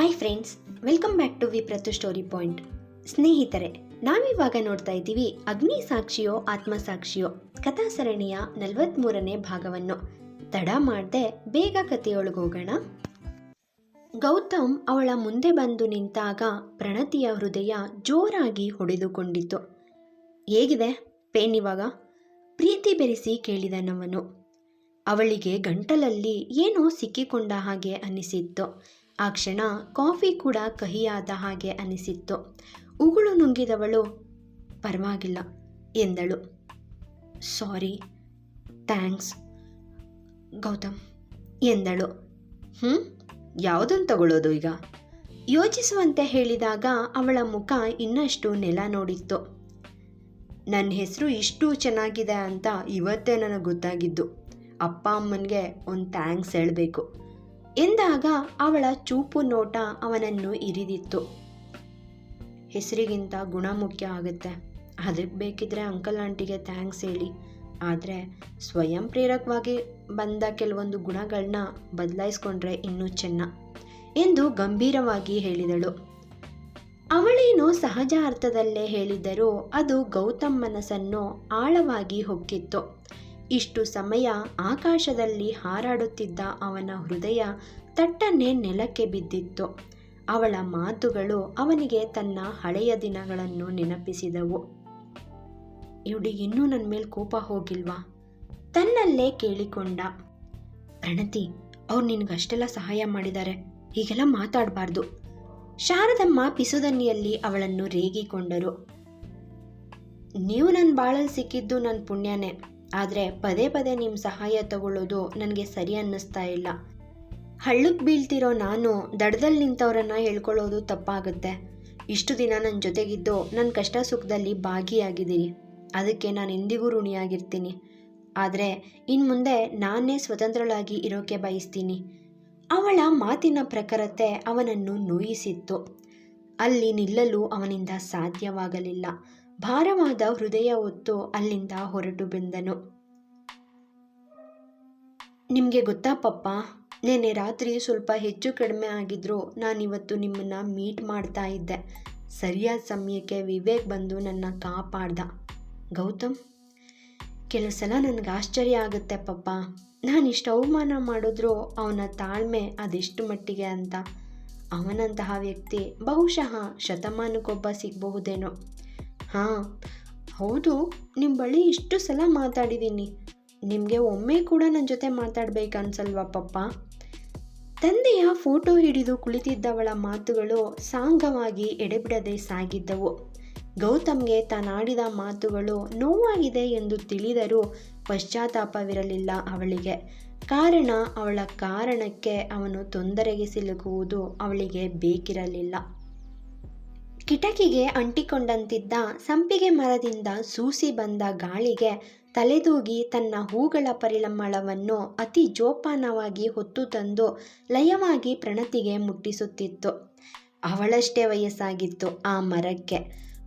Hi friends welcome back to V ಪ್ರತು story point ಸ್ನೇಹಿತರೆ, ನಾವಿವಾಗ ನೋಡ್ತಾ ಇದ್ದೀವಿ ಅಗ್ನಿ ಸಾಕ್ಷಿಯೋ ಆತ್ಮಸಾಕ್ಷಿಯೋ ಕಥಾ ಸರಣಿಯ ನಲವತ್ಮೂರನೇ ಭಾಗವನ್ನು. ತಡ ಮಾಡದೆ ಬೇಗ ಕಥೆಯೊಳಗೋಗೋಣ ಗೌತಮ್ ಅವಳ ಮುಂದೆ ಬಂದು ನಿಂತಾಗ ಪ್ರಣತಿಯ ಹೃದಯ ಜೋರಾಗಿ ಹೊಡೆದುಕೊಂಡಿತು ಹೇಗಿದೆ ಪೇನ್ ಇವಾಗ? ಪ್ರೀತಿ ಬೆರೆಸಿ ಕೇಳಿದನವನು. ಅವಳಿಗೆ ಗಂಟಲಲ್ಲಿ ಏನೋ ಸಿಕ್ಕಿಕೊಂಡ ಹಾಗೆ ಅನಿಸಿತ್ತು ಆ ಕ್ಷಣ ಕಾಫಿ ಕೂಡ ಕಹಿಯಾದ ಹಾಗೆ ಅನಿಸಿತ್ತು. ಉಗುಳು ನುಂಗಿದವಳು, ಪರವಾಗಿಲ್ಲ, ಎಂದಳು. ಸಾರಿ, ಥ್ಯಾಂಕ್ಸ್, ಗೌತಮ್, ಎಂದಳು. ಹ್ಞೂ ಯಾವುದನ್ನು ತಗೊಳ್ಳೋದು ಈಗ? ಯೋಚಿಸುವಂತೆ ಹೇಳಿದಾಗ ಅವಳ ಮುಖ ಇನ್ನಷ್ಟು ನೆಲ ನೋಡಿತ್ತು. ನನ್ನ ಹೆಸರು ಇಷ್ಟು ಚೆನ್ನಾಗಿದೆ ಅಂತ ಇವತ್ತೇ ನನಗೆ ಗೊತ್ತಾಗಿದ್ದು. ಅಪ್ಪ ಅಮ್ಮನಿಗೆ ಒಂದು ಥ್ಯಾಂಕ್ಸ್ ಹೇಳಬೇಕು. ಎಂದಾಗ ಅವಳ ಚೂಪು ನೋಟ ಅವನನ್ನು ಇರಿದಿತ್ತು. ಹೆಸರಿಗಿಂತ ಗುಣ ಮುಖ್ಯ ಆಗುತ್ತೆ. ಅದಕ್ಕೆ ಬೇಕಿದ್ರೆ ಅಂಕಲ್ ಆಂಟಿಗೆ ಥ್ಯಾಂಕ್ಸ್ ಹೇಳಿ. ಆದರೆ ಸ್ವಯಂ ಪ್ರೇರಕವಾಗಿ ಬಂದ ಕೆಲವೊಂದು ಗುಣಗಳನ್ನ ಬದಲಾಯಿಸ್ಕೊಂಡ್ರೆ ಇನ್ನೂ ಚೆನ್ನ ಎಂದು ಗಂಭೀರವಾಗಿ ಹೇಳಿದಳು. ಅವಳೇನು ಸಹಜ ಅರ್ಥದಲ್ಲೇ ಹೇಳಿದ್ದರೂ ಅದು ಗೌತಮ್ ಮನಸ್ಸನ್ನು ಆಳವಾಗಿ ಹೊಕ್ಕಿತ್ತು. ಇಷ್ಟು ಸಮಯ ಆಕಾಶದಲ್ಲಿ ಹಾರಾಡುತ್ತಿದ್ದ ಅವನ ಹೃದಯ ತಟ್ಟನೆ ನೆಲಕ್ಕೆ ಬಿದ್ದಿತ್ತು. ಅವಳ ಮಾತುಗಳು ಅವನಿಗೆ ತನ್ನ ಹಳೆಯ ದಿನಗಳನ್ನು ನೆನಪಿಸಿದವು. ಇವಡಿ ಇನ್ನೂ ನನ್ನ ಮೇಲೆ ಕೋಪ ಹೋಗಿಲ್ವಾ? ತನ್ನಲ್ಲೇ ಕೇಳಿಕೊಂಡ. ಪ್ರಣತಿ, ಅವ್ರು ನಿನಗಷ್ಟೆಲ್ಲ ಸಹಾಯ ಮಾಡಿದ್ದಾರೆ. ಹೀಗೆಲ್ಲ ಮಾತಾಡಬಾರ್ದು. ಶಾರದಮ್ಮ ಪಿಸುದನ್ನಿಯಲ್ಲಿ ಅವಳನ್ನು ರೇಗಿಕೊಂಡರು. ನೀವು ನನ್ನ ಬಾಳಲ್ಲಿ ಸಿಕ್ಕಿದ್ದು ನನ್ನ ಪುಣ್ಯನೇ. ಆದರೆ ಪದೇ ಪದೇ ನಿಮ್ಮ ಸಹಾಯ ತಗೊಳ್ಳೋದು ನನಗೆ ಸರಿ ಅನ್ನಿಸ್ತಾ ಇಲ್ಲ. ಹಳ್ಳಕ್ಕೆ ಬೀಳ್ತಿರೋ ನಾನು ದಡದಲ್ಲಿ ನಿಂತವರನ್ನ ಹೇಳ್ಕೊಳ್ಳೋದು ತಪ್ಪಾಗುತ್ತೆ. ಇಷ್ಟು ದಿನ ನನ್ನ ಜೊತೆಗಿದ್ದು ನನ್ನ ಕಷ್ಟ ಸುಖದಲ್ಲಿ ಭಾಗಿಯಾಗಿದ್ದೀರಿ ಅದಕ್ಕೆ ನಾನು ಎಂದಿಗೂ ಋಣಿಯಾಗಿರ್ತೀನಿ. ಆದರೆ ಇನ್ನು ಮುಂದೆ ನಾನೇ ಸ್ವತಂತ್ರಳಾಗಿ ಇರೋಕೆ ಬಯಸ್ತೀನಿ. ಅವಳ ಮಾತಿನ ಪ್ರಖರತೆ ಅವನನ್ನು ನೋಯಿಸಿತ್ತು. ಅಲ್ಲಿ ನಿಲ್ಲಲು ಅವನಿಂದ ಸಾಧ್ಯವಾಗಲಿಲ್ಲ. ಭಾರವಾದ ಹೃದಯ ಹೊತ್ತು ಅಲ್ಲಿಂದ ಹೊರಟು ಬಂದನು. ನಿಮಗೆ ಗೊತ್ತಾ ಪಪ್ಪ, ನಿನ್ನೆ ರಾತ್ರಿ ಸ್ವಲ್ಪ ಹೆಚ್ಚು ಕಡಿಮೆ ಆಗಿದ್ರು ನಾನಿವತ್ತು ನಿಮ್ಮನ್ನು ಮೀಟ್ ಮಾಡ್ತಾ ಇದ್ದೆ. ಸರಿಯಾದ ಸಮಯಕ್ಕೆ ವಿವೇಕ್ ಬಂದು ನನ್ನ ಕಾಪಾಡ್ದ. ಗೌತಮ್ ಕೆಲವು ಸಲ ನನಗೆ ಆಶ್ಚರ್ಯ ಆಗುತ್ತೆ ಪಪ್ಪ. ನಾನು ಇಷ್ಟು ಅವಮಾನ ಮಾಡಿದ್ರೂ ಅವನ ತಾಳ್ಮೆ ಅದೆಷ್ಟು ಮಟ್ಟಿಗೆ ಅಂತ. ಅವನಂತಹ ವ್ಯಕ್ತಿ ಬಹುಶಃ ಶತಮಾನಕ್ಕೊಬ್ಬ ಸಿಗಬಹುದೇನೋ. ಹಾಂ, ಹೌದು ನಿಮ್ಮ ಬಳಿ ಇಷ್ಟು ಸಲ ಮಾತಾಡಿದ್ದೀನಿ ನಿಮಗೆ ಒಮ್ಮೆ ಕೂಡ ನನ್ನ ಜೊತೆ ಮಾತಾಡ್ಬೇಕು ಅನ್ಸಲ್ವಾ ಪಪ್ಪ? ತಂದೆಯ ಫೋಟೋ ಹಿಡಿದು ಕುಳಿತಿದ್ದವಳ ಮಾತುಗಳು ಸಾಂಗವಾಗಿ ಎಡೆಬಿಡದೆ ಸಾಗಿದ್ದವು. ಗೌತಮ್ಗೆ ತಾನಾಡಿದ ಮಾತುಗಳು ನೋವಾಗಿದೆ ಎಂದು ತಿಳಿದರೂ ಪಶ್ಚಾತ್ತಾಪವಿರಲಿಲ್ಲ ಅವಳಿಗೆ. ಕಾರಣ ಅವಳ ಕಾರಣಕ್ಕೆ ಅವನು ತೊಂದರೆಗೆ ಸಿಲುಕುವುದು ಅವಳಿಗೆ ಬೇಕಿರಲಿಲ್ಲ. ಕಿಟಕಿಗೆ ಅಂಟಿಕೊಂಡಂತಿದ್ದ ಸಂಪಿಗೆ ಮರದಿಂದ ಸೂಸಿ ಬಂದ ಗಾಳಿಗೆ ತಲೆದೂಗಿ ತನ್ನ ಹೂಗಳ ಪರಿಮಳವನ್ನು ಅತಿ ಜೋಪಾನವಾಗಿ ಹೊತ್ತು ತಂದು ಲಯವಾಗಿ ಪ್ರಣತಿಗೆ ಮುಟ್ಟಿಸುತ್ತಿತ್ತು. ಅವಳಷ್ಟೇ ವಯಸ್ಸಾಗಿತ್ತು ಆ ಮರಕ್ಕೆ.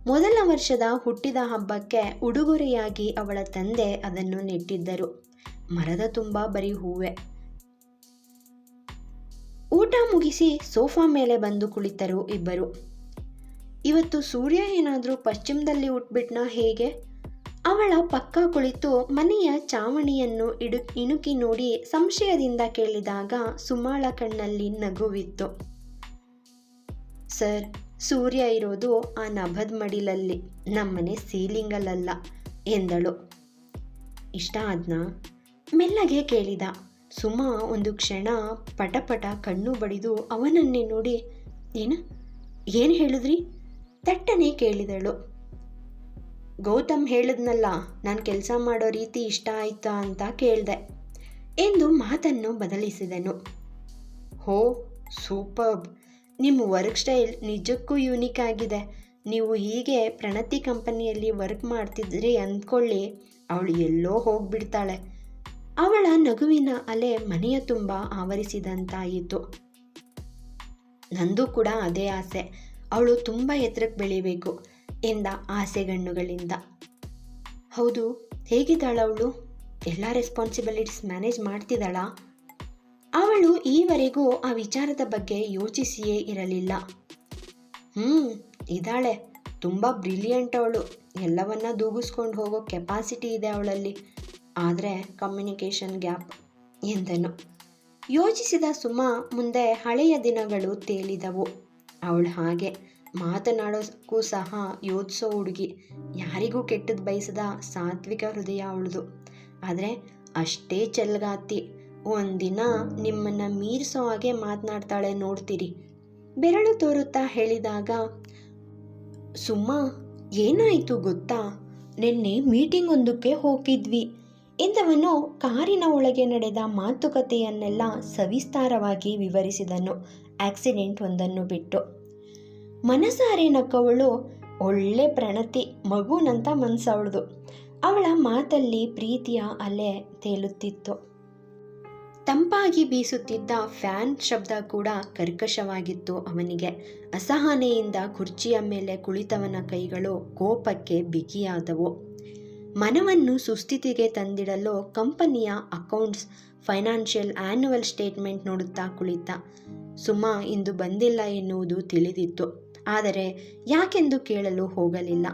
ಮೊದಲ ವರ್ಷದ ಹುಟ್ಟಿದ ಹಬ್ಬಕ್ಕೆ ಉಡುಗೊರೆಯಾಗಿ ಅವಳ ತಂದೆ ಅದನ್ನು ನೆಟ್ಟಿದ್ದರು. ಮರದ ತುಂಬ ಬರೀ ಹೂವೆ. ಊಟ ಮುಗಿಸಿ ಸೋಫಾ ಮೇಲೆ ಬಂದು ಕುಳಿತರು ಇಬ್ಬರು. ಇವತ್ತು ಸೂರ್ಯ ಏನಾದರೂ ಪಶ್ಚಿಮದಲ್ಲಿ ಉಟ್ಬಿಟ್ನಾ ಹೇಗೆ? ಅವಳ ಪಕ್ಕ ಕುಳಿತು ಮನೆಯ ಚಾವಣಿಯನ್ನು ಇಡು, ಇಣುಕಿ ನೋಡಿ ಸಂಶಯದಿಂದ ಕೇಳಿದಾಗ ಸುಮಾಳ ಕಣ್ಣಲ್ಲಿ ನಗುವಿತ್ತು. ಸರ್, ಸೂರ್ಯ ಇರೋದು ಆ ನಭದ ಮಡಿಲಲ್ಲಿ, ನಮ್ಮನೆ ಸೀಲಿಂಗಲ್ಲಲ್ಲ, ಎಂದಳು. ಇಷ್ಟ ಆದ್ನ? ಮೆಲ್ಲಗೆ ಕೇಳಿದ. ಸುಮಾ ಒಂದು ಕ್ಷಣ ಪಟಪಟ ಕಣ್ಣು ಬಡಿದು ಅವನನ್ನೇ ನೋಡಿ, ಏನು ಏನು ಹೇಳಿದ್ರಿ? ತಟ್ಟನೆ ಕೇಳಿದಳು. ಗೌತಮ್ ಹೇಳಿದ್ನಲ್ಲ, ನಾನು ಕೆಲಸ ಮಾಡೋ ರೀತಿ ಇಷ್ಟ ಆಯ್ತಾ ಅಂತ ಕೇಳಿದೆ. ಎಂದು ಮಾತನ್ನು ಬದಲಿಸಿದನು. ಹೋ ಸೂಪರ್ಬ್ ನಿಮ್ಮ ವರ್ಕ್ ಸ್ಟೈಲ್ ನಿಜಕ್ಕೂ ಯೂನಿಕ್ ಆಗಿದೆ. ನೀವು ಹೀಗೆ ಪ್ರಣತಿ ಕಂಪನಿಯಲ್ಲಿ ವರ್ಕ್ ಮಾಡ್ತಿದ್ರಿ ಅಂದ್ಕೊಳ್ಳಿ, ಅವಳು ಎಲ್ಲೋ ಹೋಗ್ಬಿಡ್ತಾಳೆ. ಅವಳ ನಗುವಿನ ಅಲೆ ಮನೆಯ ತುಂಬ ಆವರಿಸಿದಂತಾಯಿತು. ನಂದು ಕೂಡ ಅದೇ ಆಸೆ. ಅವಳು ತುಂಬ ಎತ್ತರಕ್ಕೆ ಬೆಳಿಬೇಕು ಎಂದ ಆಸೆಗಣ್ಣುಗಳಿಂದ ಹೌದು, ಹೇಗಿದ್ದಾಳ ಅವಳು? ಎಲ್ಲ ರೆಸ್ಪಾನ್ಸಿಬಿಲಿಟೀಸ್ ಮ್ಯಾನೇಜ್ ಮಾಡ್ತಿದ್ದಾಳ? ಅವಳು ಈವರೆಗೂ ಆ ವಿಚಾರದ ಬಗ್ಗೆ ಯೋಚಿಸಿಯೇ ಇರಲಿಲ್ಲ. ಹ್ಞೂ ಇದ್ದಾಳೆ. ತುಂಬ ಬ್ರಿಲಿಯಂಟ್ ಅವಳು. ಎಲ್ಲವನ್ನ ದೂಗಿಸ್ಕೊಂಡು ಹೋಗೋ ಕೆಪಾಸಿಟಿ ಇದೆ ಅವಳಲ್ಲಿ. ಆದರೆ ಕಮ್ಯುನಿಕೇಷನ್ ಗ್ಯಾಪ್ ಎಂದನು. ಯೋಚಿಸಿದ ಸುಮಾ ಮುಂದೆ ಹಳೆಯ ದಿನಗಳು ತೇಲಿದವು. ಅವಳು ಹಾಗೆ ಮಾತನಾಡೋಕ್ಕೂ ಸಹ ಯೋಚಿಸೋ ಹುಡುಗಿ. ಯಾರಿಗೂ ಕೆಟ್ಟದ್ದು ಬಯಸದ ಸಾತ್ವಿಕ ಹೃದಯ ಅವಳದು. ಆದರೆ ಅಷ್ಟೇ ಚೆಲ್ಗಾತಿ. ಒಂದಿನ ನಿಮ್ಮನ್ನು ಮೀರಿಸೋ ಹಾಗೆ ಮಾತನಾಡ್ತಾಳೆ ನೋಡ್ತೀರಿ. ಬೆರಳು ತೋರುತ್ತಾ ಹೇಳಿದಾಗ ಸುಮ್ಮ ಏನಾಯಿತು ಗೊತ್ತಾ? ನಿನ್ನೆ ಮೀಟಿಂಗ್ ಒಂದಕ್ಕೆ ಹೋಗಿದ್ವಿ. ಎಂದವನು ಕಾರಿನ ಒಳಗೆ ನಡೆದ ಮಾತುಕತೆಯನ್ನೆಲ್ಲ ಸವಿಸ್ತಾರವಾಗಿ ವಿವರಿಸಿದನು. ಆಕ್ಸಿಡೆಂಟ್ ಒಂದನ್ನು ಬಿಟ್ಟು ಮನಸಾರೆ ನಕ್ಕವಳು ಒಳ್ಳೆ ಪ್ರಣತಿ, ಮಗುನಂತ ಮನಸವಳ್ದು. ಅವಳ ಮಾತಲ್ಲಿ ಪ್ರೀತಿಯ ಅಲೆ ತೇಲುತ್ತಿತ್ತು. ತಂಪಾಗಿ ಬೀಸುತ್ತಿದ್ದ ಫ್ಯಾನ್ ಶಬ್ದ ಕೂಡ ಕರ್ಕಶವಾಗಿತ್ತು ಅವನಿಗೆ. ಅಸಹನೆಯಿಂದ ಕುರ್ಚಿಯ ಮೇಲೆ ಕುಳಿತವನ ಕೈಗಳು ಕೋಪಕ್ಕೆ ಬಿಗಿಯಾದವು. ಮನವನ್ನು ಸುಸ್ಥಿತಿಗೆ ತಂದಿಡಲು ಕಂಪನಿಯ ಅಕೌಂಟ್ಸ್, ಫೈನಾನ್ಷಿಯಲ್ ಆನ್ಯುವಲ್ ಸ್ಟೇಟ್ಮೆಂಟ್ ನೋಡುತ್ತಾ ಕುಳಿತ. ಸುಮಾ, ಇಂದು ಬಂದಿಲ್ಲ ಎನ್ನುವುದು ತಿಳಿದಿತ್ತು. ಆದರೆ ಯಾಕೆಂದು ಕೇಳಲು ಹೋಗಲಿಲ್ಲ?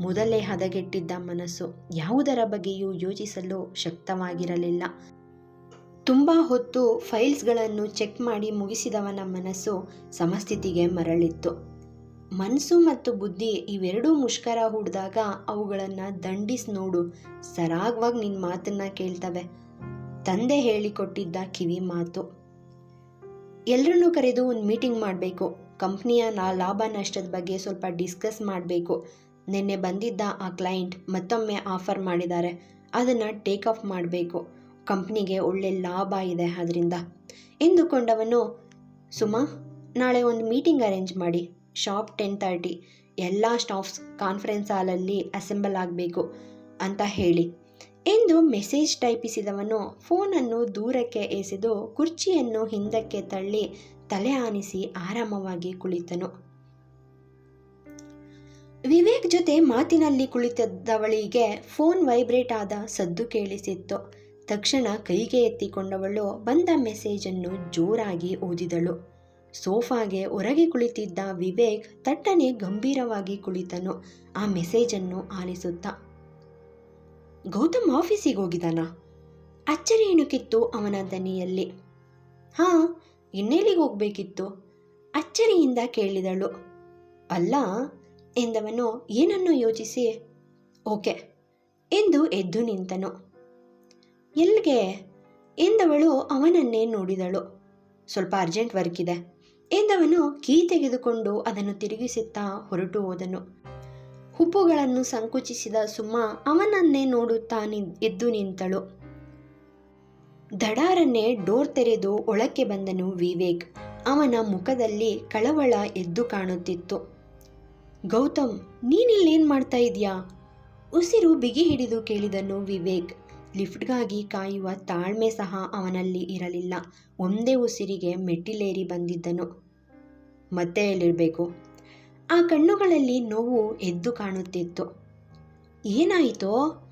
ಮೊದಲೇ ಹದಗೆಟ್ಟಿದ್ದ ಮನಸ್ಸು ಯಾವುದರ ಬಗ್ಗೆಯೂ ಯೋಚಿಸಲು ಶಕ್ತವಾಗಿರಲಿಲ್ಲ. ತುಂಬ ಹೊತ್ತು ಫೈಲ್ಸ್ಗಳನ್ನು ಚೆಕ್ ಮಾಡಿ ಮುಗಿಸಿದವನ ಮನಸ್ಸು ಸಮಸ್ಥಿತಿಗೆ ಮರಳಿತ್ತು. ಮನಸ್ಸು ಮತ್ತು ಬುದ್ಧಿ ಇವೆರಡೂ ಮುಷ್ಕರ ಹೂಡಿದಾಗ ಅವುಗಳನ್ನು ದಂಡಿಸಿ ನೋಡು, ಸರಾಗವಾಗಿ ನಿನ್ನ ಮಾತನ್ನ ಕೇಳ್ತವೆ. ತಂದೆ ಹೇಳಿಕೊಟ್ಟಿದ್ದ ಕಿವಿ ಮಾತು. ಎಲ್ಲರನ್ನೂ ಕರೆದು ಒಂದು ಮೀಟಿಂಗ್ ಮಾಡಬೇಕು. ಕಂಪ್ನಿಯ ಲಾಭ ನಷ್ಟದ ಬಗ್ಗೆ ಸ್ವಲ್ಪ ಡಿಸ್ಕಸ್ ಮಾಡಬೇಕು. ನಿನ್ನೆ ಬಂದಿದ್ದ ಆ ಕ್ಲೈಂಟ್ ಮತ್ತೊಮ್ಮೆ ಆಫರ್ ಮಾಡಿದ್ದಾರೆ. ಅದನ್ನು ಟೇಕ್ ಆಫ್ ಮಾಡಬೇಕು. ಕಂಪ್ನಿಗೆ ಒಳ್ಳೆ ಲಾಭ ಇದೆ ಅದರಿಂದ. ಎಂದುಕೊಂಡವನು, ಸುಮಾ, ನಾಳೆ ಒಂದು ಮೀಟಿಂಗ್ ಅರೇಂಜ್ ಮಾಡಿ. Sharp ten thirty. ಎಲ್ಲ ಸ್ಟಾಫ್ಸ್ ಕಾನ್ಫರೆನ್ಸ್ ಹಾಲಲ್ಲಿ ಅಸೆಂಬಲ್ ಆಗಬೇಕು ಅಂತ ಹೇಳಿ. ಎಂದು ಮೆಸೇಜ್ ಟೈಪಿಸಿದವನು, ಫೋನನ್ನು ದೂರಕ್ಕೆ ಎಸೆದು ಕುರ್ಚಿಯನ್ನು ಹಿಂದಕ್ಕೆ ತಳ್ಳಿ ತಲೆ ಆನಿಸಿ ಆರಾಮವಾಗಿ ಕುಳಿತನು. ವಿವೇಕ್ ಜೊತೆ ಮಾತಿನಲ್ಲಿ ಕುಳಿತಿದ್ದವಳಿಗೆ ಫೋನ್ ವೈಬ್ರೇಟ್ ಆದ ಸದ್ದು ಕೇಳಿಸಿತ್ತು. ತಕ್ಷಣ ಕೈಗೆ ಎತ್ತಿಕೊಂಡವಳು ಬಂದ ಮೆಸೇಜನ್ನು ಜೋರಾಗಿ ಓದಿದಳು. ಸೋಫಾಗೆ ಹೊರಗೆ ಕುಳಿತಿದ್ದ ವಿವೇಕ್ ತಟ್ಟನೆ ಗಂಭೀರವಾಗಿ ಕುಳಿತನು. ಆ ಮೆಸೇಜನ್ನು ಆಲಿಸುತ್ತಾ, ಗೌತಮ್ ಆಫೀಸಿಗೆ ಹೋಗಿದಾನಾ ಅಚ್ಚರಿ ಇಣುಕಿತ್ತು ಅವನ ದನಿಯಲ್ಲಿ. ಹಾ ಇನ್ನೆಲ್ಲಿಗೆ ಹೋಗ್ಬೇಕಿತ್ತು? ಅಚ್ಚರಿಯಿಂದ ಕೇಳಿದಳು. ಅಲ್ಲ, ಎಂದವನು, ಏನನ್ನು ಯೋಚಿಸಿ? ಓಕೆ, ಎಂದು ಎದ್ದು ನಿಂತನು. ಎಲ್ಲಿಗೆ? ಎಂದವಳು ಅವನನ್ನೇ ನೋಡಿದಳು. ಸ್ವಲ್ಪ ಅರ್ಜೆಂಟ್ ವರ್ಕ್ ಇದೆ, ಎಂದವನು ಕೀ ತೆಗೆದುಕೊಂಡು ಅದನ್ನು ತಿರುಗಿಸುತ್ತಾ ಹೊರಟು ಹೋದನು. ಹುಬ್ಬುಗಳನ್ನು ಸಂಕುಚಿಸಿದ ಸುಮ್ಮ ಅವನನ್ನೇ ನೋಡುತ್ತಾ ನಿ, ಎದ್ದು ನಿಂತಳು. ದಡಾರನ್ನೇ ಡೋರ್ ತೆರೆದು ಒಳಕ್ಕೆ ಬಂದನು ವಿವೇಕ್. ಅವನ ಮುಖದಲ್ಲಿ ಕಳವಳ ಎದ್ದು ಕಾಣುತ್ತಿತ್ತು. ಗೌತಮ್ ನೀನಿಲ್ಲೇನು ಮಾಡ್ತಾ ಇದೀಯಾ? ಉಸಿರು ಬಿಗಿ ಹಿಡಿದು ಕೇಳಿದನು ವಿವೇಕ್. ಲಿಫ್ಟ್ಗಾಗಿ ಕಾಯುವ ತಾಳ್ಮೆ ಸಹ ಅವನಲ್ಲಿ ಇರಲಿಲ್ಲ. ಒಂದೇ ಉಸಿರಿಗೆ ಮೆಟ್ಟಿಲೇರಿ ಬಂದಿದ್ದನು. ಮತ್ತೆ ಎಲ್ಲಿರಬೇಕು? ಆ ಕಣ್ಣುಗಳಲ್ಲಿ ನೋವು ಎದ್ದು ಕಾಣುತ್ತಿತ್ತು. ಏನಾಯಿತೋ?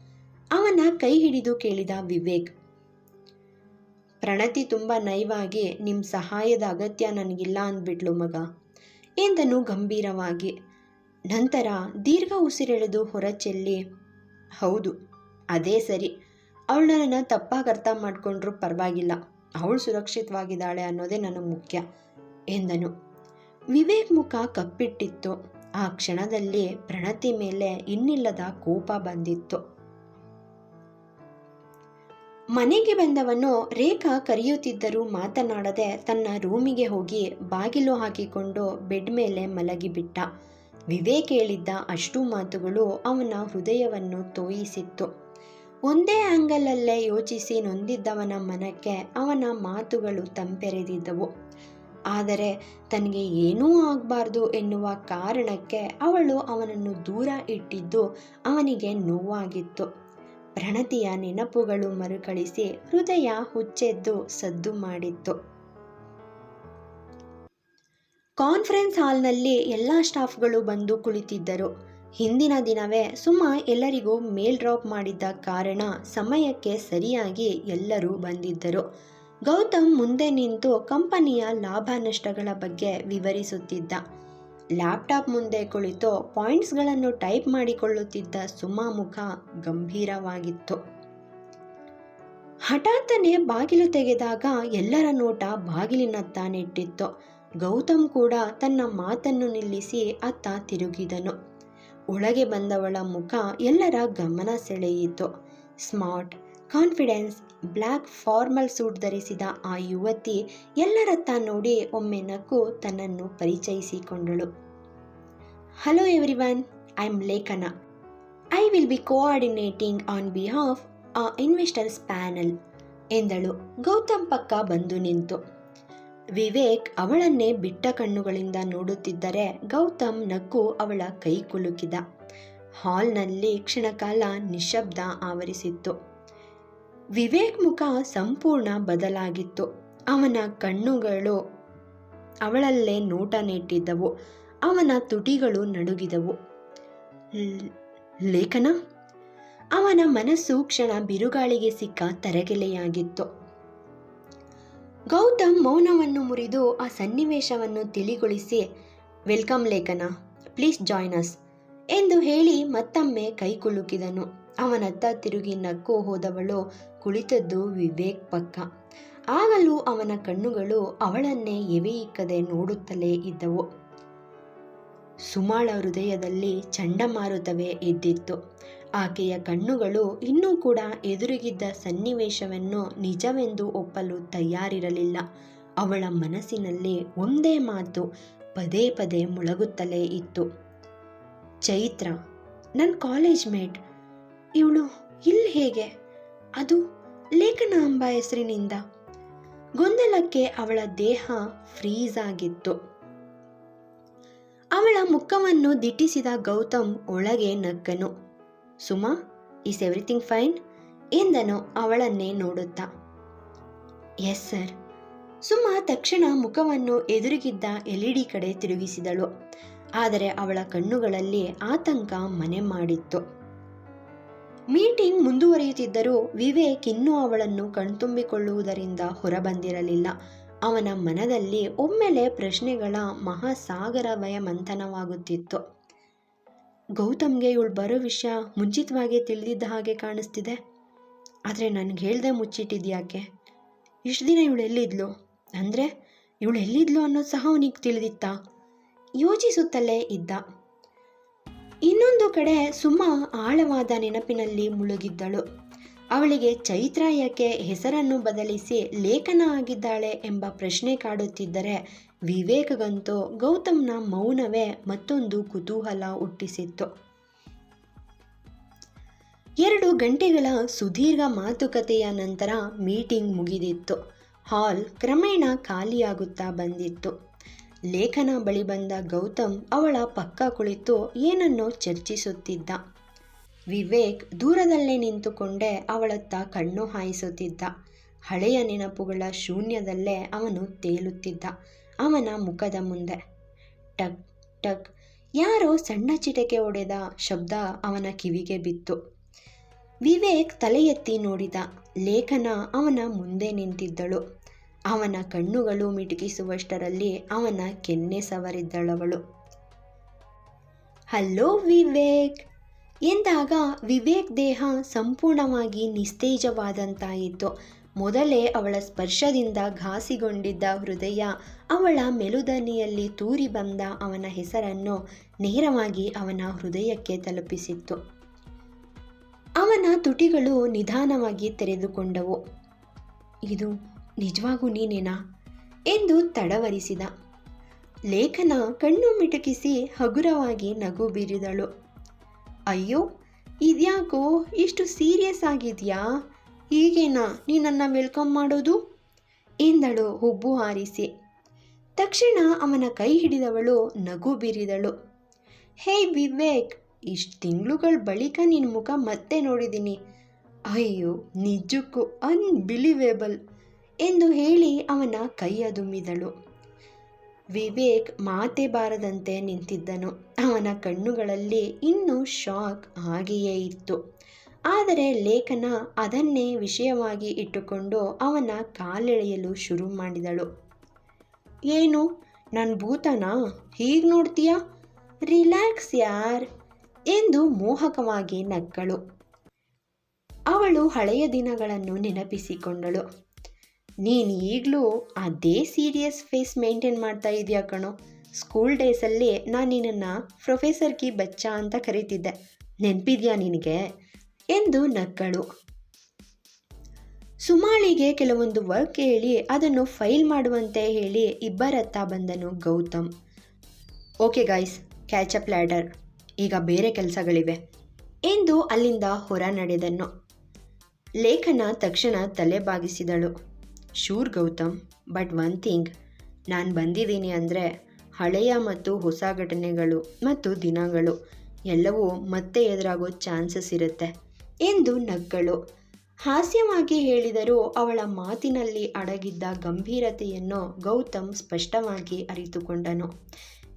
ಅವನ ಕೈ ಹಿಡಿದು ಕೇಳಿದ ವಿವೇಕ್. ಪ್ರಣತಿ ತುಂಬ ನೈವಾಗಿ ನಿಮ್ಮ ಸಹಾಯದ ಅಗತ್ಯ ನನಗಿಲ್ಲ ಅಂದ್ಬಿಟ್ಲು ಮಗ. ಎಂದನು ಗಂಭೀರವಾಗಿ. ನಂತರ ದೀರ್ಘ ಉಸಿರೆಳೆದು ಹೊರಚೆಲ್ಲಿ ಹೌದು, ಅದೇ ಸರಿ. ಅವಳು ನನ್ನನ್ನು ತಪ್ಪಾಗಿ ಅರ್ಥ ಮಾಡಿಕೊಂಡ್ರೂ ಪರವಾಗಿಲ್ಲ. ಅವಳು ಸುರಕ್ಷಿತವಾಗಿದ್ದಾಳೆ ಅನ್ನೋದೇ ನನಗೆ ಮುಖ್ಯ ಎಂದನು. ವಿವೇಕ್ ಮುಖ ಕಪ್ಪಿಟ್ಟಿತ್ತು. ಆ ಕ್ಷಣದಲ್ಲಿ ಪ್ರಣತಿ ಮೇಲೆ ಇನ್ನಿಲ್ಲದ ಕೋಪ ಬಂದಿತ್ತು. ಮನೆಗೆ ಬಂದವನು ರೇಖಾ ಕರೆಯುತ್ತಿದ್ದರೂ ಮಾತನಾಡದೆ ತನ್ನ ರೂಮಿಗೆ ಹೋಗಿ ಬಾಗಿಲು ಹಾಕಿಕೊಂಡು ಬೆಡ್ ಮೇಲೆ ಮಲಗಿಬಿಟ್ಟ. ವಿವೇಕ್ ಹೇಳಿದ್ದ ಅಷ್ಟು ಮಾತುಗಳು ಅವನ ಹೃದಯವನ್ನು ತೋಯಿಸಿತ್ತು. ಒಂದೇ ಆಂಗಲಲ್ಲೇ ಯೋಚಿಸಿ ನೊಂದಿದ್ದವನ ಮನಕ್ಕೆ ಅವನ ಮಾತುಗಳು ತಂಪೆರೆದಿದ್ದವು. ಆದರೆ ತನಗೆ ಏನೂ ಆಗಬಾರ್ದು ಎನ್ನುವ ಕಾರಣಕ್ಕೆ ಅವಳು ಅವನನ್ನು ದೂರ ಇಟ್ಟಿದ್ದು ಅವನಿಗೆ ನೋವಾಗಿತ್ತು. ಪ್ರಣತಿಯ ನೆನಪುಗಳು ಮರುಕಳಿಸಿ ಹೃದಯ ಹುಚ್ಚೆದ್ದು ಸದ್ದು ಮಾಡಿತ್ತು. ಕಾನ್ಫರೆನ್ಸ್ ಹಾಲ್ನಲ್ಲಿ ಎಲ್ಲ ಸ್ಟಾಫ್ಗಳು ಬಂದು ಕುಳಿತಿದ್ದರು. ಹಿಂದಿನ ದಿನವೇ ಸುಮ್ಮ ಎಲ್ಲರಿಗೂ ಮೇಲ್ ಡ್ರಾಪ್ ಮಾಡಿದ್ದ ಕಾರಣ ಸಮಯಕ್ಕೆ ಸರಿಯಾಗಿ ಎಲ್ಲರೂ ಬಂದಿದ್ದರು. ಗೌತಮ್ ಮುಂದೆ ನಿಂತು ಕಂಪನಿಯ ಲಾಭ ನಷ್ಟಗಳ ಬಗ್ಗೆ ವಿವರಿಸುತ್ತಿದ್ದ. ಲ್ಯಾಪ್ಟಾಪ್ ಮುಂದೆ ಕುಳಿತು ಪಾಯಿಂಟ್ಸ್ಗಳನ್ನು ಟೈಪ್ ಮಾಡಿಕೊಳ್ಳುತ್ತಿದ್ದ ಸುಮಾ ಮುಖ ಗಂಭೀರವಾಗಿತ್ತು. ಹಠಾತ್ತನೆ ಬಾಗಿಲು ತೆಗೆದಾಗ ಎಲ್ಲರ ನೋಟ ಬಾಗಿಲಿನತ್ತ ನೆಟ್ಟಿತ್ತು ಗೌತಮ್ ಕೂಡ ತನ್ನ ಮಾತನ್ನು ನಿಲ್ಲಿಸಿ ಅತ್ತ ತಿರುಗಿದನು. ಒಳಗೆ ಬಂದವಳ ಮುಖ ಎಲ್ಲರ ಗಮನ ಸೆಳೆಯಿತು. Smart confidence black formal suit ಧರಿಸಿದ ಆ ಯುವತಿ ಎಲ್ಲರತ್ತ ನೋಡಿ ಒಮ್ಮೆ ನಕ್ಕು ತನ್ನನ್ನು ಪರಿಚಯಿಸಿಕೊಂಡಳು. Hello everyone I am Lekhana I will be coordinating on behalf ಆ ಇನ್ವೆಸ್ಟರ್ಸ್ ಪ್ಯಾನಲ್ ಎಂದಳು. ಗೌತಮ್ ಪಕ್ಕ ಬಂದು ನಿಂತು. ವಿವೇಕ್ ಅವಳನ್ನೇ ಬಿಟ್ಟ ಕಣ್ಣುಗಳಿಂದ ನೋಡುತ್ತಿದ್ದರೆ ಗೌತಮ್ ನಕ್ಕು ಅವಳ ಕೈ ಕುಲುಕಿದ. ಹಾಲ್ನಲ್ಲಿ ಕ್ಷಣಕಾಲ ನಿಶಬ್ದ ಆವರಿಸಿತ್ತು. ವಿವೇಕ್ ಮುಖ ಸಂಪೂರ್ಣ ಬದಲಾಗಿತ್ತು. ಅವನ ಕಣ್ಣುಗಳು ಅವಳಲ್ಲೇ ನೋಟ ನೆಟ್ಟಿದ್ದವು ಅವನ ತುಟಿಗಳು ನಡುಗಿದವು. ಲೇಖನ? ಅವನ ಮನಸ್ಸು ಕ್ಷಣ ಬಿರುಗಾಳಿಗೆ ಸಿಕ್ಕ ತರಗೆಲೆಯಾಗಿತ್ತು. ಗೌತಮ್ ಮೌನವನ್ನು ಮುರಿದು ಆ ಸನ್ನಿವೇಶವನ್ನು ತಿಳಿಗೊಳಿಸಿ, welcome Lekhana, please join us ಎಂದು ಹೇಳಿ ಮತ್ತೊಮ್ಮೆ ಕೈ ಕುಲುಕಿದನು. ಅವನತ್ತ ತಿರುಗಿ ನಕ್ಕು ಹೋದವಳು ಕುಳಿತದ್ದು ವಿವೇಕ್ ಪಕ್ಕ. ಆಗಲೂ ಅವನ ಕಣ್ಣುಗಳು ಅವಳನ್ನೇ ಎವೆಯಿಕ್ಕದೆ ನೋಡುತ್ತಲೇ ಇದ್ದವು. ಸುಮಾಳ ಹೃದಯದಲ್ಲಿ ಚಂಡಮಾರುತವೇ ಎದ್ದಿತ್ತು ಆಕೆಯ ಕಣ್ಣುಗಳು ಇನ್ನೂ ಕೂಡ ಎದುರಿಗಿದ್ದ ಸನ್ನಿವೇಶವನ್ನು ನಿಜವೆಂದು ಒಪ್ಪಲು ತಯಾರಿರಲಿಲ್ಲ. ಅವಳ ಮನಸ್ಸಿನಲ್ಲಿ ಒಂದೇ ಮಾತು ಪದೇ ಪದೇ ಮುಳಗುತ್ತಲೇ ಇತ್ತು. ಚೈತ್ರ ನನ್ನ ಕಾಲೇಜ್ ಮೇಟ್ ಇವಳು ಇಲ್ಲಿ ಹೇಗೆ? ಅದು ಲೇಖನ ಅಂಬ ಹೆಸರಿನಿಂದ. ಗೊಂದಲಕ್ಕೆ ಅವಳ ದೇಹ ಫ್ರೀಸ್ ಆಗಿತ್ತು. ಅವಳ ಮುಖವನ್ನು ದಿಟ್ಟಿಸಿದ ಗೌತಮ್ ಒಳಗೆ ನಕ್ಕನು ಸುಮಾ ಈಸ್ ಎವ್ರಿಥಿಂಗ್ ಫೈನ್? ಎಂದನು ಅವಳನ್ನೇ ನೋಡುತ್ತಾ. S, sir. ಸುಮಾ ತಕ್ಷಣ ಮುಖವನ್ನು ಎದುರಿಗಿದ್ದ ಎಲ್ಇಡಿ ಕಡೆ ತಿರುಗಿಸಿದಳು. ಆದರೆ ಅವಳ ಕಣ್ಣುಗಳಲ್ಲಿ ಆತಂಕ ಮನೆ ಮಾಡಿತ್ತು. ಮೀಟಿಂಗ್ ಮುಂದುವರಿಯುತ್ತಿದ್ದರೂ ವಿವೇಕ್ ಇನ್ನೂ ಅವಳನ್ನು ಕಣ್ತುಂಬಿಕೊಳ್ಳುವುದರಿಂದ ಹೊರಬಂದಿರಲಿಲ್ಲ. ಅವನ ಮನದಲ್ಲಿ ಒಮ್ಮೆಲೆ ಪ್ರಶ್ನೆಗಳ ಮಹಾಸಾಗರವಯ ಮಂಥನವಾಗುತ್ತಿತ್ತು ಗೌತಮ್ಗೆ ಇವಳು ಬರೋ ವಿಷಯ ಮುಂಚಿತವಾಗಿ ತಿಳಿದಿದ್ದ ಹಾಗೆ ಕಾಣಿಸ್ತಿದೆ. ಆದರೆ ನನಗೆ ಹೇಳ್ದೆ ಮುಚ್ಚಿಟ್ಟಿದ್ಯಾಕೆ? ಇಷ್ಟು ದಿನ ಇವಳು ಎಲ್ಲಿದ್ಲು? ಅಂದರೆ ಇವಳು ಎಲ್ಲಿದ್ಲು ಅನ್ನೋದು ಸಹ ಅವನಿಗೆ ತಿಳಿದಿತ್ತಾ? ಯೋಚಿಸುತ್ತಲೇ ಇದ್ದ. ಇನ್ನೊಂದು ಕಡೆ ಸುಮ್ಮ ಆಳವಾದ ನೆನಪಿನಲ್ಲಿ ಮುಳುಗಿದ್ದಳು. ಅವಳಿಗೆ ಚೈತ್ರ ಹೆಸರನ್ನು ಬದಲಿಸಿ ಲೇಖನ ಆಗಿದ್ದಾಳೆ ಎಂಬ ಪ್ರಶ್ನೆ ಕಾಡುತ್ತಿದ್ದರೆ ವಿವೇಕಗಂತೂ ಗೌತಮ್ನ ಮೌನವೇ ಮತ್ತೊಂದು ಕುತೂಹಲ ಹುಟ್ಟಿಸಿತ್ತು. ಎರಡು ಗಂಟೆಗಳ ಸುದೀರ್ಘ ಮಾತುಕತೆಯ ನಂತರ ಮೀಟಿಂಗ್ ಮುಗಿದಿತ್ತು. ಹಾಲ್ ಕ್ರಮೇಣ ಖಾಲಿಯಾಗುತ್ತಾ ಬಂದಿತ್ತು. ಲೇಖನ ಬಳಿ ಬಂದ ಗೌತಮ್ ಅವಳ ಪಕ್ಕ ಕುಳಿತು ಏನನ್ನೋ ಚರ್ಚಿಸುತ್ತಿದ್ದ. ವಿವೇಕ್ ದೂರದಲ್ಲೇ ನಿಂತುಕೊಂಡೇ ಅವಳತ್ತ ಕಣ್ಣು ಹಾಯಿಸುತ್ತಿದ್ದ. ಹಳೆಯ ನೆನಪುಗಳ ಶೂನ್ಯದಲ್ಲೇ ಅವನು ತೇಲುತ್ತಿದ್ದ. ಅವನ ಮುಖದ ಮುಂದೆ ಟಕ್ ಟಕ್ ಯಾರೋ ಸಣ್ಣ ಚಿಟಕೆ ಒಡೆದ ಶಬ್ದ ಅವನ ಕಿವಿಗೆ ಬಿತ್ತು. ವಿವೇಕ್ ತಲೆ ಎತ್ತಿ ನೋಡಿದ. ಲೇಖನ ಅವನ ಮುಂದೆ ನಿಂತಿದ್ದಳು. ಅವನ ಕಣ್ಣುಗಳು ಮಿಟುಕಿಸುವಷ್ಟರಲ್ಲಿ ಅವನ ಕೆನ್ನೆ ಸವರಿದ್ದಳವಳು. ಹಲೋ ವಿವೇಕ್! ಎಂದಾಗ ವಿವೇಕ್ ದೇಹ ಸಂಪೂರ್ಣವಾಗಿ ನಿಸ್ತೇಜವಾದಂತಾಯಿತು. ಮೊದಲೇ ಅವಳ ಸ್ಪರ್ಶದಿಂದ ಘಾಸಿಗೊಂಡಿದ್ದ ಹೃದಯ ಅವಳ ಮೆಲುದನಿಯಲ್ಲಿ ತೂರಿ ಬಂದ ಅವನ ಹೆಸರನ್ನು ನೇರವಾಗಿ ಅವನ ಹೃದಯಕ್ಕೆ ತಲುಪಿಸಿತ್ತು. ಅವನ ತುಟಿಗಳು ನಿಧಾನವಾಗಿ ತೆರೆದುಕೊಂಡವು. ಇದು ನಿಜವಾಗೂ ನೀನೇನಾ? ಎಂದು ತಡವರಿಸಿದ. ಲೇಖನ ಕಣ್ಣು ಮಿಟುಕಿಸಿ ಹಗುರವಾಗಿ ನಗು ಬೀರಿದಳು. ಅಯ್ಯೋ, ಇದ್ಯಾಕೋ ಇಷ್ಟು ಸೀರಿಯಸ್ ಆಗಿದೆಯಾ? ಹೀಗೇನಾ ನೀನನ್ನು ವೆಲ್ಕಮ್ ಮಾಡೋದು? ಎಂದಳು ಹುಬ್ಬು ಹಾರಿಸಿ. ತಕ್ಷಣ ಅವನ ಕೈ ಹಿಡಿದವಳು ನಗು ಬೀರಿದಳು. ಹೇ ವಿವೇಕ್, ಇಷ್ಟು ತಿಂಗಳುಗಳ ಬಳಿಕ ನಿನ್ನ ಮುಖ ಮತ್ತೆ ನೋಡಿದ್ದೀನಿ ಅಯ್ಯೋ, ನಿಜಕ್ಕೂ ಅನ್ಬಿಲಿವೇಬಲ್ ಎಂದು ಹೇಳಿ ಅವನ ಕೈಯದುಮ್ಮಿದಳು ವಿವೇಕ್ ಮಾತೆ ಬಾರದಂತೆ ನಿಂತಿದ್ದನು. ಅವನ ಕಣ್ಣುಗಳಲ್ಲಿ ಇನ್ನೂ ಶಾಕ್ ಹಾಗೆಯೇ ಇತ್ತು. ಆದರೆ ಲೇಖನ ಅದನ್ನೇ ವಿಷಯವಾಗಿ ಇಟ್ಟುಕೊಂಡು ಅವನ ಕಾಲೆಳೆಯಲು ಶುರು ಮಾಡಿದಳು. ಏನು ನನ್ನ ಭೂತನಾ? ಹೀಗೆ ನೋಡ್ತೀಯಾ? ರಿಲ್ಯಾಕ್ಸ್ ಯಾರ್? ಎಂದು ಮೋಹಕವಾಗಿ ನಕ್ಕಳು. ಅವಳು ಹಳೆಯ ದಿನಗಳನ್ನು ನೆನಪಿಸಿಕೊಂಡಳು. ನೀನು ಈಗಲೂ ಅದೇ ಸೀರಿಯಸ್ ಫೇಸ್ ಮೇಂಟೈನ್ ಮಾಡ್ತಾ ಇದೆಯಾ ಕಣೋ? ಸ್ಕೂಲ್ ಡೇಸಲ್ಲಿ ನಾನು ನಿನ್ನನ್ನು ಪ್ರೊಫೆಸರ್ ಕಿ ಬಚ್ಚ ಅಂತ ಕರೀತಿದ್ದೆ. ನೆನಪಿದ್ಯಾ ನಿನಗೆ? ಎಂದು ನಕ್ಕಳು. ಸುಮಾಳಿಗೆ ಕೆಲವೊಂದು ವರ್ಕ್ ಹೇಳಿ ಅದನ್ನು ಫೈಲ್ ಮಾಡುವಂತೆ ಹೇಳಿ ಇಬ್ಬರತ್ತ ಬಂದನು Gautam. Okay guys catch up later ಈಗ ಬೇರೆ ಕೆಲಸಗಳಿವೆ ಎಂದು ಅಲ್ಲಿಂದ ಹೊರ ನಡೆದನು. ಲೇಖನ ತಕ್ಷಣ ತಲೆ ಬಾಗಿಸಿದಳು. Sure Gautam, but one thing, ನಾನು ಬಂದಿದ್ದೀನಿ ಅಂದರೆ ಹಳೆಯ ಮತ್ತು ಹೊಸ ಘಟನೆಗಳು ಮತ್ತು ದಿನಗಳು, ಎಲ್ಲವೂ ಮತ್ತೆ ಎದುರಾಗೋ ಚಾನ್ಸಸ್ ಇರುತ್ತೆ ಎಂದು ನಕ್ಕಳು ಹಾಸ್ಯವಾಗಿ ಹೇಳಿದರೂ ಅವಳ ಮಾತಿನಲ್ಲಿ ಅಡಗಿದ್ದ ಗಂಭೀರತೆಯನ್ನು ಗೌತಮ್ ಸ್ಪಷ್ಟವಾಗಿ ಅರಿತುಕೊಂಡನು.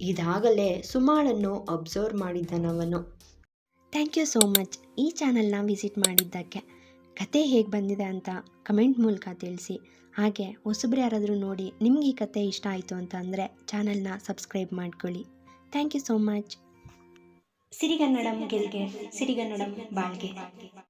ಇದಾಗಲೇ ಸುಮಾಳನ್ನು ಅಬ್ಸರ್ವ್ ಮಾಡಿದ್ದನವನು ಥ್ಯಾಂಕ್ ಯು ಸೋ ಮಚ್ ಈ ಚಾನಲ್ನ ವಿಸಿಟ್ ಮಾಡಿದ್ದಕ್ಕೆ. ಕತೆ ಹೇಗೆ ಬಂದಿದೆ ಅಂತ ಕಮೆಂಟ್ ಮೂಲಕ ತಿಳಿಸಿ. ಹಾಗೆ ಹೊಸಬ್ರು ಯಾರಾದರೂ ನೋಡಿ ನಿಮ್ಗೆ ಈ ಕತೆ ಇಷ್ಟ ಆಯಿತು ಅಂತ ಅಂದರೆ ಚಾನಲ್ನ ಸಬ್ಸ್ಕ್ರೈಬ್ ಮಾಡ್ಕೊಳ್ಳಿ. Thank you so much. ಸಿರಿಗನ್ನಡಂ ಗೆಲ್ಗೆ, ಸಿರಿಗನ್ನಡಂ ಬಾಳ್ಗೆ.